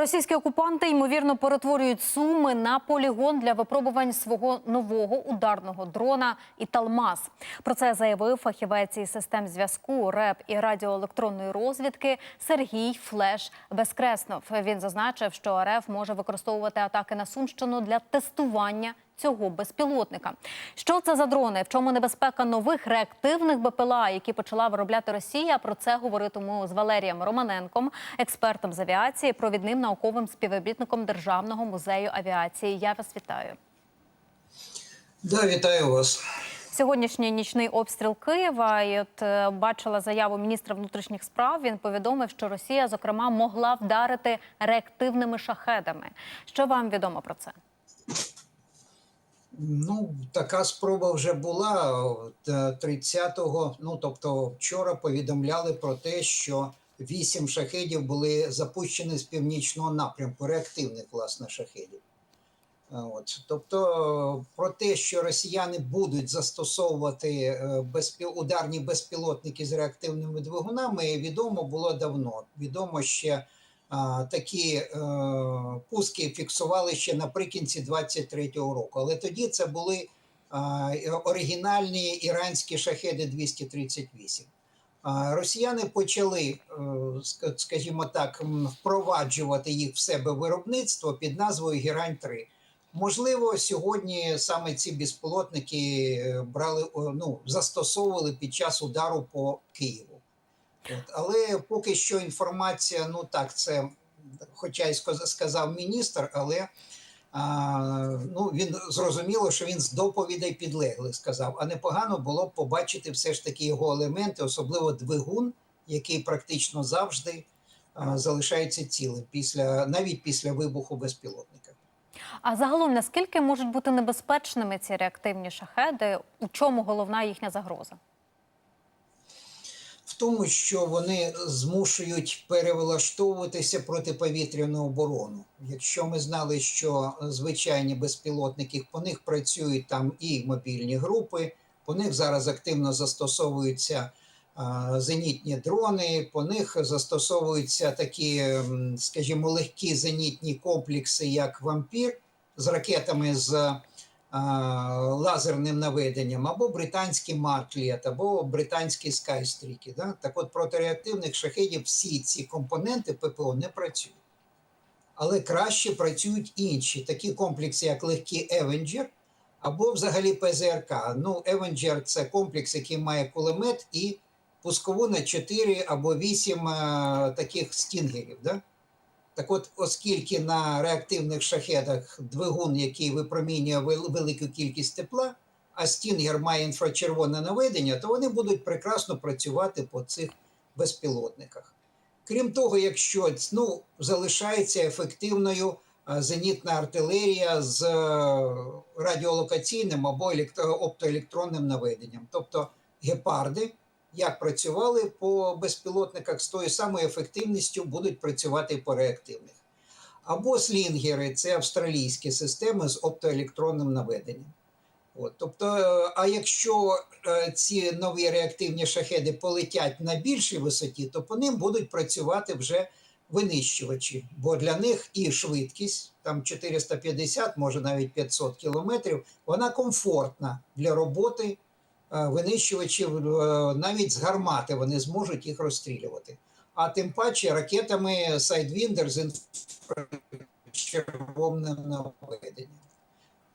Російські окупанти ймовірно перетворюють суми на полігон для випробувань свого нового ударного дрона «Італмаз». Про це заявив фахівець із систем зв'язку, РЕП і радіоелектронної розвідки Сергій Флеш Безкреснов. Він зазначив, що РФ може використовувати атаки на Сумщину для тестування цього безпілотника. Що це за дрони? В чому небезпека нових реактивних БПЛА, які почала виробляти Росія? Про це говоритиму з Валерієм Романенком, експертом з авіації, провідним науковим співробітником Державного музею авіації. Я вас вітаю. Да, вітаю вас. Сьогоднішній нічний обстріл Києва. І от е, бачила заяву міністра внутрішніх справ. Він повідомив, що Росія, зокрема, могла вдарити реактивними шахедами. Що вам відомо про це? Ну, така спроба вже була е, 30-го, ну тобто вчора повідомляли про те, що вісім шахедів були запущені з північного напрямку, реактивних, власне, шахедів. Е, От, тобто, е, про те, що росіяни будуть застосовувати е, безпі... ударні безпілотники з реактивними двигунами, відомо було давно. Відомо ще такі е, пуски фіксували ще наприкінці 23-го року. Але тоді це були оригінальні іранські шахеди 238. А, Росіяни почали, е, скажімо так, впроваджувати їх в себе виробництво під назвою Герань 3 Можливо, сьогодні саме ці безпілотники е, брали, ну, застосовували під час удару по Києву. От. Але поки що інформація, ну так, це, хоча й сказав міністр, але а, ну, він зрозуміло, що він з доповідей підлеглих сказав. А непогано було б побачити все ж таки його елементи, особливо двигун, який практично завжди а, залишається цілим після навіть після вибуху безпілотника. А загалом наскільки можуть бути небезпечними ці реактивні шахеди? У чому головна їхня загроза? Тому, що вони змушують перевлаштовуватися протиповітряну оборону. Якщо ми знали, що звичайні безпілотники по них працюють там і мобільні групи, по них зараз активно застосовуються зенітні дрони, по них застосовуються такі, скажімо, легкі зенітні комплекси, як вампір з ракетами з лазерним наведенням, або британський Макліт, або британські скайстріки. Да? Так от проти реактивних шахедів всі ці компоненти ППО не працюють. Але краще працюють інші, такі комплекси, як легкі Avenger, або взагалі ПЗРК. Ну, Avenger – це комплекс, який має кулемет і пускову на 4 або 8 е, таких стінгерів. Да? Так от, оскільки на реактивних шахедах двигун, який випромінює велику кількість тепла, а стінгер має інфрачервоне наведення, то вони будуть прекрасно працювати по цих безпілотниках. Крім того, якщо ну, залишається ефективною зенітна артилерія з е, радіолокаційним або електро- оптоелектронним наведенням, тобто гепарди, як працювали по безпілотниках з тою самою ефективністю будуть працювати по реактивних. Або слінгери це австралійські системи з оптоелектронним наведенням. От, тобто, а якщо е, ці нові реактивні шахеди полетять на більшій висоті, то по ним будуть працювати вже винищувачі, бо для них і швидкість, там 450, може навіть 500 кілометрів, вона комфортна для роботи винищувачів е, навіть з гармати вони зможуть їх розстрілювати. А тим паче ракетами Sidewinder з інфрачервоним наведенням.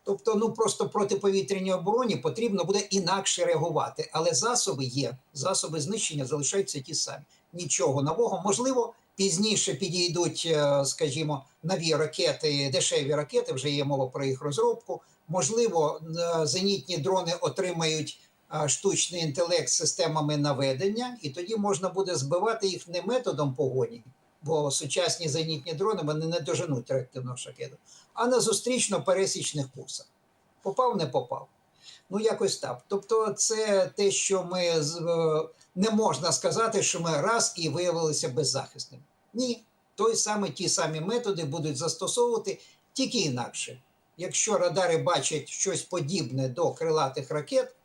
Тобто, ну просто протиповітряній обороні потрібно буде інакше реагувати. Але засоби є, засоби знищення залишаються ті самі. Нічого нового. Можливо, пізніше підійдуть, е, скажімо, нові ракети, дешеві ракети, вже є мова про їх розробку. Можливо, е, зенітні дрони отримають е, штучний інтелект системами наведення, і тоді можна буде збивати їх не методом погоні, бо сучасні зенітні дрони вони не доженуть реактивного шахеду, а на зустрічно-пересічних курсах. Попав, не попав. Ну, якось так. Тобто, це те, що ми е, не можна сказати, що ми раз і виявилися беззахисними. Ні, той саме, ті самі методи будуть застосовувати тільки інакше. Якщо радари бачать щось подібне до крилатих ракет,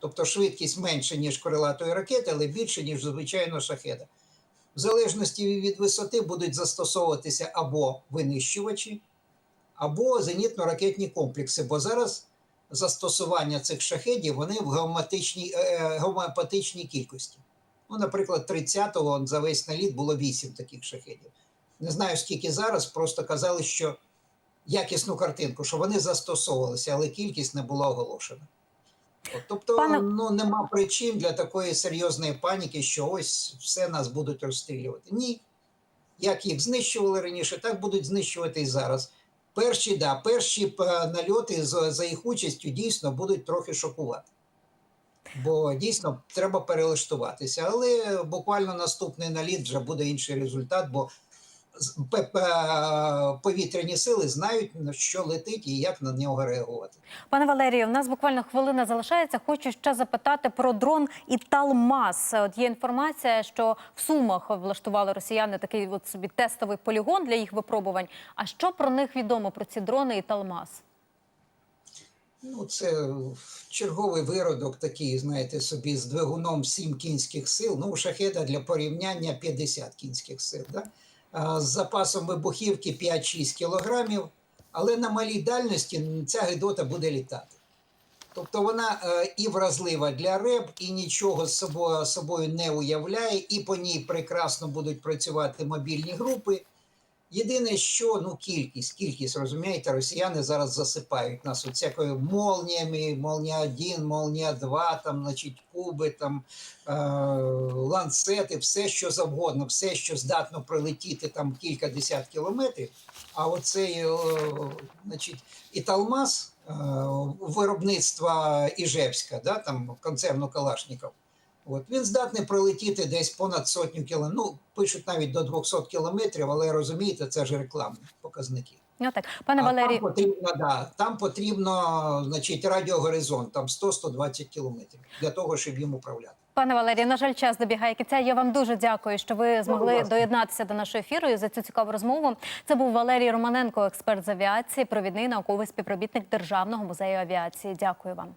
тобто швидкість менше, ніж крилатої ракети, але більше, ніж звичайно шахеда. В залежності від висоти будуть застосовуватися або винищувачі, або зенітно-ракетні комплекси. Бо зараз застосування цих шахедів вони в геоматичній, е, геомопатичній кількості. Ну, наприклад, 30-го за весь наліт було 8 таких шахедів. Не знаю, скільки зараз, просто казали, що якісну картинку, що вони застосовувалися, але кількість не була оголошена. Тобто, Пане- ну нема причин для такої серйозної паніки, що ось все нас будуть розстрілювати. Ні. Як їх знищували раніше, так будуть знищувати і зараз. Перші, да, перші е, нальоти з- за їх участю дійсно будуть трохи шокувати. Бо дійсно треба перелаштуватися. Але буквально наступний наліт вже буде інший результат, бо повітряні сили знають, на що летить і як на нього реагувати. Пане Валерію, в нас буквально хвилина залишається. Хочу ще запитати про дрон Італмас. От є інформація, що в Сумах влаштували росіяни такий от собі тестовий полігон для їх випробувань. А що про них відомо про ці дрони Італмас? Ну, це черговий виродок такий, знаєте, собі з двигуном 7 кінських сил. Ну, у шахеда для порівняння 50 кінських сил. Да? А, з запасом вибухівки 5-6 кілограмів, але на малій дальності ця гидота буде літати. Тобто вона е, і вразлива для РЕБ, і нічого з собою, собою не уявляє, і по ній прекрасно будуть працювати мобільні групи. Єдине, що ну кількість, кількість, розумієте, росіяни зараз засипають нас всякою молніями, молнія 1, молнія 2, там, значить, куби, там, е, ланцети, все що завгодно, все, що здатно прилетіти там кілька десят кілометрів. А оцей, е, значить, Італмаз е, виробництва Іжевська, да, там концерну Калашніков. От він здатний пролетіти десь понад сотню кілометрів. Ну, пишуть навіть до 200 кілометрів, але розумієте, це ж рекламні показники. Ну так, пане а Валерію, там потрібно, да, там потрібно, значить, радіогоризонт, там 100-120 кілометрів для того, щоб їм управляти. пане Валерію, на жаль, час добігає кінця. Я вам дуже дякую, що ви змогли доєднатися до нашого ефіру і за цю цікаву розмову. Це був Валерій Романенко, експерт з авіації, провідний науковий співробітник Державного музею авіації. Дякую вам.